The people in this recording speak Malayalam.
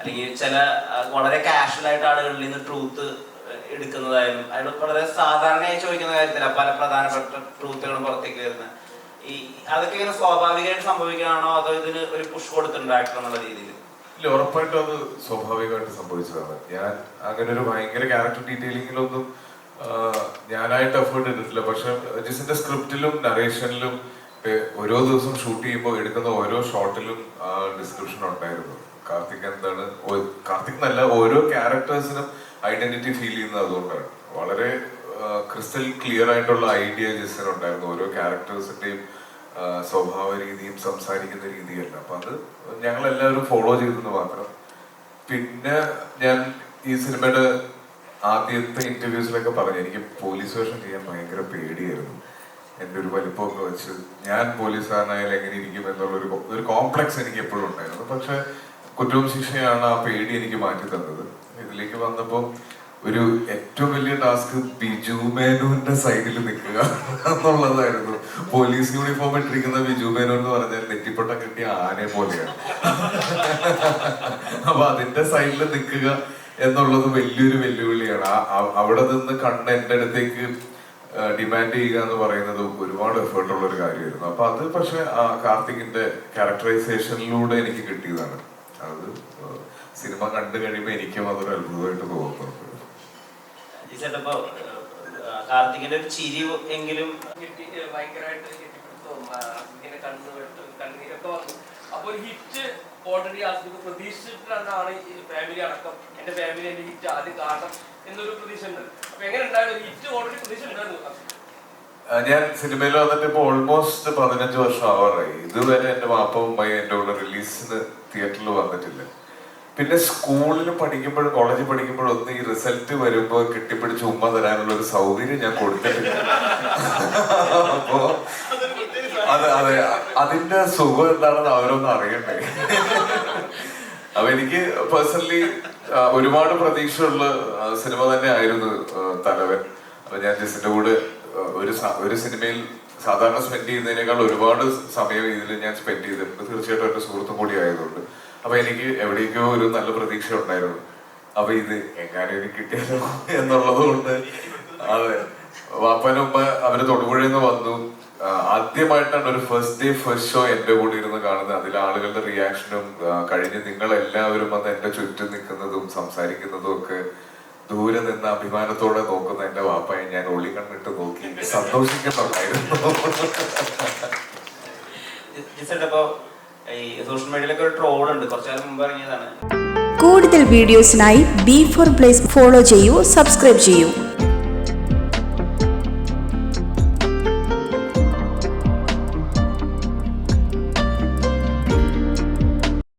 അല്ലെങ്കിൽ ചില വളരെ കാഷ്വൽ ആയിട്ട് ആളുകളിൽ നിന്ന് ട്രൂത്ത് എടുക്കുന്നതായാലും അയാൾ വളരെ സാധാരണയായി ചോദിക്കുന്ന കാര്യത്തില പല പ്രധാനപ്പെട്ട ട്രൂത്തുകളും പുറത്തേക്ക് വരുന്ന. ഈ അതൊക്കെ ഇങ്ങനെ സ്വാഭാവികമായിട്ട് സംഭവിക്കുകയാണോ അതോ ഇതിന് ഒരു പുഷ് ആക്ടർ എന്നുള്ള രീതിയിൽ? ഇല്ല ഉറപ്പായിട്ടും അത് സ്വാഭാവികമായിട്ട് സംഭവിച്ചതാണ്. ഞാൻ അങ്ങനെ ഒരു ഭയങ്കര ക്യാരക്ടർ ഡീറ്റെയിലിങ്ങിലൊന്നും ഞാനായിട്ട് എഫേർട്ട് എടുത്തില്ല പക്ഷെ ജിസിന്റെ സ്ക്രിപ്റ്റിലും നറേഷനിലും ഓരോ ദിവസം ഷൂട്ട് ചെയ്യുമ്പോൾ എടുക്കുന്ന ഓരോ ഷോട്ടിലും ഡിസ്ക്രിപ്ഷൻ ഉണ്ടായിരുന്നു. കാർത്തിക് എന്താണ് കാർത്തിക് എന്നല്ല ഓരോ ക്യാരക്ടേഴ്സിനും ഐഡന്റിറ്റി ഫീൽ ചെയ്യുന്നത് അതുകൊണ്ടാണ്. വളരെ ക്രിസ്റ്റൽ ക്ലിയർ ആയിട്ടുള്ള ഐഡിയ ഉണ്ടായിരുന്നു ഓരോ ക്യാരക്ടേഴ്സിന്റെയും സ്വഭാവ രീതിയും സംസാരിക്കുന്ന രീതിയല്ല. അപ്പൊ അത് ഞങ്ങൾ എല്ലാവരും ഫോളോ ചെയ്തെന്ന് മാത്രം. പിന്നെ ഞാൻ ഈ സിനിമയുടെ ആദ്യത്തെ ഇന്റർവ്യൂസിലൊക്കെ പറഞ്ഞു. എനിക്ക് പോലീസ് വേഷം ചെയ്യാൻ ഭയങ്കര പേടിയായിരുന്നു. എന്റെ ഒരു വലിപ്പമൊക്കെ വെച്ച് ഞാൻ പോലീസുകാരനായാലും എങ്ങനെ ഇരിക്കും എന്നുള്ളൊരു ഒരു ഒരു കോംപ്ലക്സ് എനിക്ക് എപ്പോഴും ഉണ്ടായിരുന്നു. പക്ഷെ കുറ്റവും ശിക്ഷയാണ് ആ പേടി എനിക്ക് മാറ്റി തന്നത്. ഇതിലേക്ക് വന്നപ്പോൾ ഒരു ഏറ്റവും വലിയ ടാസ്ക് ബിജു മേനോന്റെ സൈഡിൽ നിൽക്കുക എന്നുള്ളതായിരുന്നു. പോലീസ് യൂണിഫോം ഇട്ടിരിക്കുന്ന ബിജു മേനോൻ എന്ന് പറഞ്ഞാൽ നെറ്റിപ്പൊട്ട കിട്ടിയ ആനയെ പോലെയാണ്. അപ്പൊ അതിന്റെ സൈഡിൽ നിൽക്കുക എന്നുള്ളത് വലിയൊരു വെല്ലുവിളിയാണ്. അവിടെ നിന്ന് കണ്ണ് എന്റെ അടുത്തേക്ക് ഡിമാൻഡ് ചെയ്യുക എന്ന് പറയുന്നത് ഒരുപാട് എഫേർട്ടുള്ള ഒരു കാര്യമായിരുന്നു. അപ്പൊ അത് പക്ഷെ കാർത്തികിന്റെ ക്യാരക്ടറൈസേഷനിലൂടെ എനിക്ക് കിട്ടിയതാണ്. അത് സിനിമ കണ്ടു കഴിയുമ്പോൾ എനിക്കും അതൊരു അത്ഭുതമായിട്ട് തോന്നുന്നുണ്ട്. ചേട്ടപ്പോ കാർത്തികിന്റെ ഒരു ചിരി എങ്കിലും ഹിറ്റ് ഓൾറെഡി ആസ്വദിക്ക് ഫാമിലി അടക്കം. ഫാമിലി ആദ്യം കാണണം എന്നൊരു ഹിറ്റ് ഓൾറെഡി ഞാൻ സിനിമയിൽ വന്നിട്ട് ഇപ്പൊ ഓൾമോസ്റ്റ് പതിനഞ്ച് വർഷം ആവാറായി. ഇതുവരെ എന്റെ വാപ്പ ഉമ്മയും എന്റെ കൂടെ റിലീസിന് തിയേറ്ററിൽ വന്നിട്ടില്ല. പിന്നെ സ്കൂളിൽ പഠിക്കുമ്പോഴും കോളേജിൽ പഠിക്കുമ്പോഴും ഒന്ന് ഈ റിസൾട്ട് വരുമ്പോ കിട്ടിപ്പിടിച്ച് ഉമ്മ തരാനുള്ള ഒരു സൗകര്യം ഞാൻ കൊടുത്തിട്ടില്ല. അപ്പോ അതെ അതെ അതിന്റെ സുഖം എന്താണെന്ന് അവരൊന്നും അറിയണ്ടേ. അപ്പൊ എനിക്ക് പേഴ്സണലി ഒരുപാട് പ്രതീക്ഷയുള്ള സിനിമ തന്നെ ആയിരുന്നു തലവൻ. അപ്പൊ ഞാൻ ജസിന്റെ കൂടെ ഒരു ഒരു സിനിമയിൽ സാധാരണ സ്പെൻഡ് ചെയ്യുന്നതിനേക്കാൾ ഒരുപാട് സമയം ഇതിൽ ഞാൻ സ്പെൻഡ് ചെയ്തിട്ടുണ്ട് തീർച്ചയായിട്ടും എന്റെ സുഹൃത്തും കൂടി ആയതുകൊണ്ട്. അപ്പൊ എനിക്ക് എവിടേക്കോ ഒരു നല്ല പ്രതീക്ഷ ഉണ്ടായിരുന്നു. അപ്പൊ ഇത് എങ്ങനെ എനിക്ക് കിട്ടിയാലോ എന്നുള്ളത് കൊണ്ട്. അതെ. വാപ്പനും അവർ തൊടുപുഴയിൽ നിന്ന് വന്നു ആദ്യമായിട്ടാണ് ഒരു ഫസ്റ്റ് ഡേ ഫസ്റ്റ് ഷോ എന്റെ കൂടെ ഇരുന്ന് കാണുന്നത്. അതിൽ ആളുകളുടെ റിയാക്ഷനും കഴിഞ്ഞ് നിങ്ങൾ എല്ലാവരും വന്ന് എന്റെ ചുറ്റും നിൽക്കുന്നതും സംസാരിക്കുന്നതും ഒക്കെ ദൂരെ നിന്ന് അഭിമാനത്തോടെ നോക്കുന്ന എന്റെ വാപ്പയെ ഞാൻ ഒളി കണ്ണിട്ട് നോക്കി സന്തോഷിക്കുന്നുണ്ടായിരുന്നു. സോഷ്യൽ മീഡിയയിലൊക്കെ ഒരു ട്രോൾ ഉണ്ട് കുറച്ചു കാലം മുമ്പ് ഇറങ്ങിയതാണ്. കൂടുതൽ വീഡിയോസിനായി ബി ഫോർ പ്ലേസ് ഫോളോ ചെയ്യൂ സബ്സ്ക്രൈബ് ചെയ്യൂ.